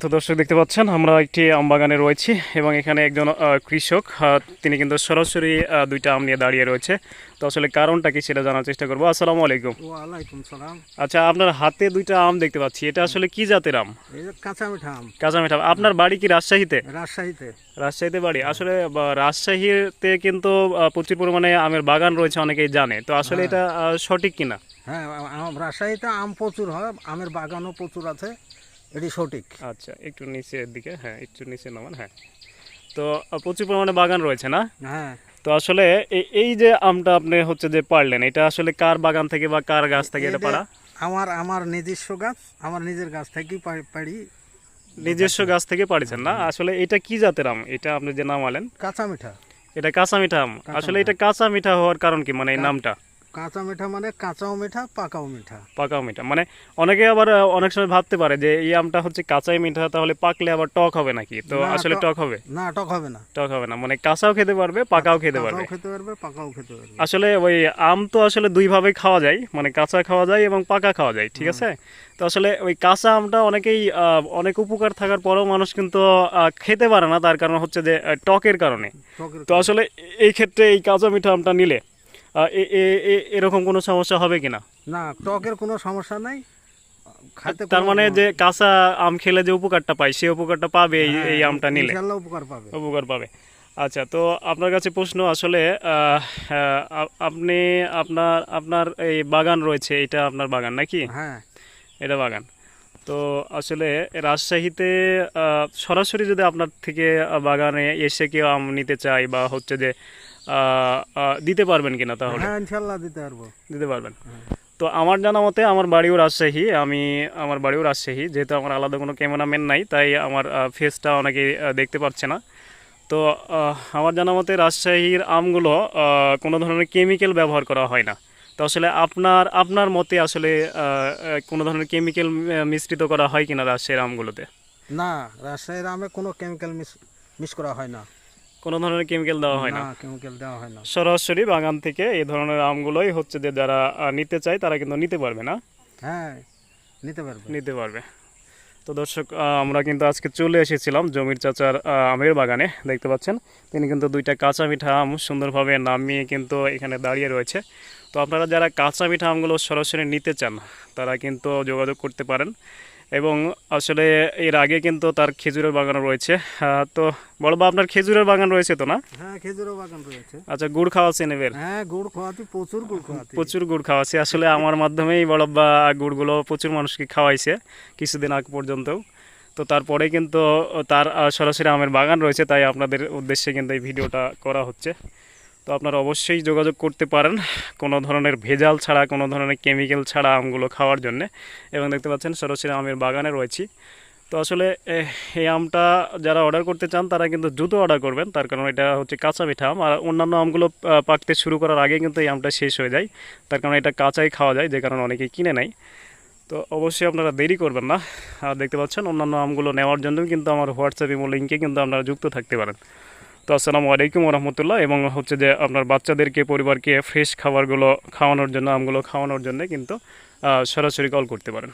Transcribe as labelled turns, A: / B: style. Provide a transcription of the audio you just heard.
A: তো দর্শক দেখতে পাচ্ছেন আমরা একটি আম বাগানে রয়েছি এবং এখানে একজন কৃষক তিনি কিন্তু সরাসরি দুইটা আম নিয়ে দাঁড়িয়ে রয়েছে। তো আসলে কারণটা কি সেটা জানার চেষ্টা করব। আসসালামু আলাইকুম। আচ্ছা আপনার হাতে দুইটা আম দেখতে পাচ্ছি। এটা আসলে কি জাতের আম?
B: কাঁচা মিঠা আম।
A: আপনার বাড়ি কি রাজশাহীতে?
B: রাজশাহীতে।
A: রাজশাহীতে বাড়ি। আসলে রাজশাহীতে কিন্তু প্রচুর পরিমাণে আমের বাগান রয়েছে অনেকেই জানে। তো আসলে এটা সঠিক কিনা?
B: হ্যাঁ রাজশাহীতে আম প্রচুর হয় আমের বাগানও প্রচুর আছে। এটি সঠিক
A: আচ্ছা একটু নিচের দিকে হ্যাঁ একটু নিচে নামান হ্যাঁ। তো প্রচুর পরিমাণে বাগান রয়েছে না?
B: হ্যাঁ।
A: তো আসলে এই- যে আমটা আপনি হচ্ছে যে পারলেন এটা আসলে কার বাগান থেকে বা কার গাছ থেকে এটা পারা
B: আমার আমার নিজস্ব গাছ আমার নিজের গাছ থেকেই পারি
A: নিজস্ব গাছ থেকে পাড়িছেন না? আসলে এটা কি জাতের আম? এটা আপনি যে নাম আলেন
B: কাঁচা মিঠা।
A: এটা কাঁচা মিঠা আম। আসলে এটা কাঁচা মিঠা হওয়ার কারণ কি? মানে এই নামটা?
B: কাঁচা মিঠা মানে কাঁচাও মিঠা পাকাও মিঠা।
A: পাকাও মিঠা। মানে অনেকে আবার অনেক সময় ভাবতে পারে যে এই আমটা হচ্ছে কাঁচাই মিঠা তাহলে পাকলে আবার টক হবে নাকি? তো আসলে
B: টক-
A: হবে?
B: না টক হবে না।
A: টক হবে না। মানে কাঁচাও খেতে পারবে পাকাও খেতে পারবে।
B: খেতে পারবে পাকাও খেতে পারবে।
A: আসলে ওই আম তো আসলে দুই ভাবে খাওয়া যায় মানে কাঁচা খাওয়া যায় এবং পাকা খাওয়া যায় ঠিক আছে? তো আসলে ওই কাঁচা আমটা অনেকেই আহ, অনেক উপকার থাকার পরেও মানুষ কিন্তু খেতে পারে না তার কারণ হচ্ছে যে টকের কারণে। তো আসলে এই ক্ষেত্রে এই কাঁচা মিঠা আমটা নিলে এরকম কোনো সমস্যা হবে কিনা
B: না? টকের কোনো সমস্যা নাই। খাতে
A: তার মানে যে কাঁচা আম খেলে যে উপকারটা পাই সেই উপকারটা পাবে এই
B: হ্যাঁ,
A: আমটা নিলে।
B: উপকার পাবে।
A: উপকার পাবে। আচ্ছা তো আপনার কাছে প্রশ্ন আসলে আপনি আপনার আপনার এই বাগান রয়েছে এটা আপনার বাগান নাকি?
B: হ্যাঁ।
A: এটা বাগান। তো আসলে রাজশাহীতে আহ, সরাসরি যদি আপনার থেকে বাগানে এসে কেউ আম নিতে চাই বা হচ্ছে যে দিতে পারবেন কিনা তাহলে?
B: হ্যাঁ ইনশাল্লাহ দিতে পারব।
A: দিতে পারবেন। তো আমার জানা মতে আমার বাড়িও রাজশাহী আমি আমার বাড়িও রাজশাহী যেহেতু আমার আলাদা কোনো ক্যামেরাম্যান নাই তাই আমার ফেসটা অনেকে দেখতে পাচ্ছে না। তো আমার জানা মতে রাজশাহীর আমগুলো কোনো ধরনের কেমিক্যাল ব্যবহার করা হয় না। তো আসলে আপনার আপনার মতে আসলে কোনো ধরনের কেমিক্যাল মিশ্রিত করা হয় কিনা রাজশাহীর আমগুলোতে?
B: না রাজশাহীর আমে কোনো কেমিক্যাল মিস মিস করা হয় না।
A: কোনো ধরনের কেমিক্যাল দেওয়া হয় না।
B: কেমিক্যাল দেওয়া হয় না।
A: সরাসরি বাগান থেকে এই ধরনের আমগুলোই হচ্ছে যে যারা নিতে চায় তারা কিন্তু নিতে পারবে না।
B: হ্যাঁ নিতে পারবে।
A: নিতে পারবে। তো দর্শক আমরা কিন্তু আজকে চলে এসেছিলাম জমির চাচার আমের বাগানে দেখতে পাচ্ছেন? তিনি কিন্তু দুইটা কাঁচা মিঠা আম সুন্দরভাবে নামিয়ে কিন্তু এখানে দাঁড়িয়ে রয়েছে। তো আপনারা যারা কাঁচা মিঠা আমগুলো সরাসরি নিতে চান তারা কিন্তু যোগাযোগ করতে পারেন। এবং আসলে এর আগে কিন্তু তার খেজুরের বাগান রয়েছে। তো বড়বা আপনার খেজুরের বাগান রয়েছে তো না?
B: হ্যাঁ খেজুরও বাগান রয়েছে।
A: আচ্ছা গুড় খাওয়াচ্ছেন এবার?
B: হ্যাঁ গুড় খাওয়াতে প্রচুর গুড় খাওয়াতে
A: প্রচুর গুড় খাওয়াচ্ছে। আসলে আমার মাধ্যমেই বড়ব্বা গুড়গুলো প্রচুর মানুষকে খাওয়াইছে কিছুদিন আগ পর্যন্তও। তো তারপরে কিন্তু তার সরাসরি আমের বাগান রয়েছে তাই আপনাদের উদ্দেশ্যে কিন্তু এই ভিডিওটা করা হচ্ছে। তো আপনারা অবশ্যই যোগাযোগ করতে পারেন কোনো ধরনের ভেজাল ছাড়া, কোনো ধরনের কেমিক্যাল ছাড়া আমগুলো খাওয়ার জন্যে। এবং দেখতে পাচ্ছেন সরাসরি আমের বাগানে রয়েছি। তো আসলে এই আমটা যারা অর্ডার করতে চান, তারা কিন্তু দ্রুত অর্ডার করবেন। তার কারণ এটা হচ্ছে কাঁচা মিঠা আম। আর অন্যান্য আমগুলো পাকতে শুরু করার আগে কিন্তু এই আমটা শেষ হয়ে যায়। তার কারণ এটা কাঁচাই খাওয়া যায়, যে কারণে অনেকেই কিনে নেয়। তো অবশ্যই আপনারা দেরি করবেন না। আর দেখতে পাচ্ছেন অন্যান্য আমগুলো নেওয়ার জন্য কিন্তু আমার হোয়াটসঅ্যাপ ইমো লিঙ্কে কিন্তু আপনারা যুক্ত থাকতে পারেন। তো আসসালামু আলাইকুম রহমতুল্লাহ এবং হচ্ছে যে আপনার বাচ্চাদেরকে, পরিবারকে ফ্রেশ খাবারগুলো খাওয়ানোর জন্য, আমগুলো খাওয়ানোর জন্য কিন্তু সরাসরি কল করতে পারেন।